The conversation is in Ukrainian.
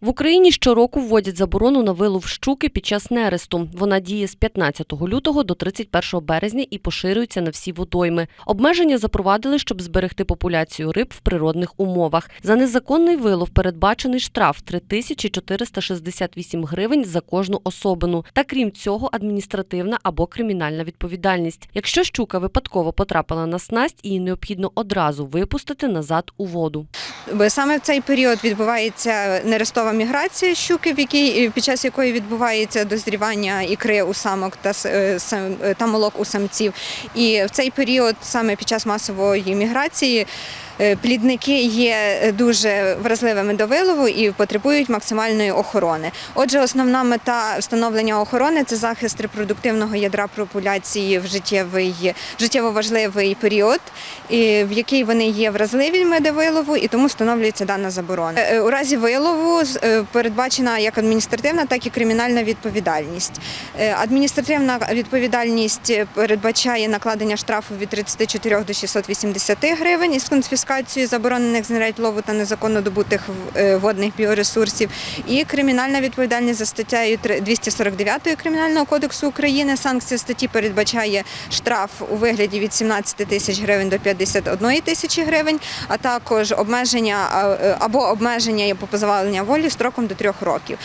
В Україні щороку вводять заборону на вилов щуки під час нересту. Вона діє з 15 лютого до 31 березня і поширюється на всі водойми. Обмеження запровадили, щоб зберегти популяцію риб в природних умовах. За незаконний вилов передбачений штраф 3468 гривень за кожну особину. Та крім цього, адміністративна або кримінальна відповідальність. Якщо щука випадково потрапила на снасть, її необхідно одразу випустити назад у воду. Саме в цей період відбувається нерестова міграція щуки, в якій під час якої відбувається дозрівання ікри у самок та е, е, та молок у самців. І в цей період, саме під час масової міграції, е, плідники є е, дуже вразливими до вилову і потребують максимальної охорони. Отже, основна мета встановлення охорони це захист репродуктивного ядра популяції в життєвий життєво важливий період, в який вони є вразливими до вилову, і тому встановлюється дана заборона. Е, У разі вилову е, передбачена як адміністративна, так і кримінальна відповідальність. Е, Адміністративна відповідальність передбачає накладення штрафу від 34 до 680 гривень із конфіскацією заборонених знарядь лову та незаконно добутих е, водних біоресурсів. І кримінальна відповідальність за статтею три- 249 Кримінального кодексу України. Санкція статті передбачає штраф у вигляді від 17 тисяч гривень до 51 тисячі гривень, а також обмеження е, або обмеження по позбавлення волі строком до трьох років.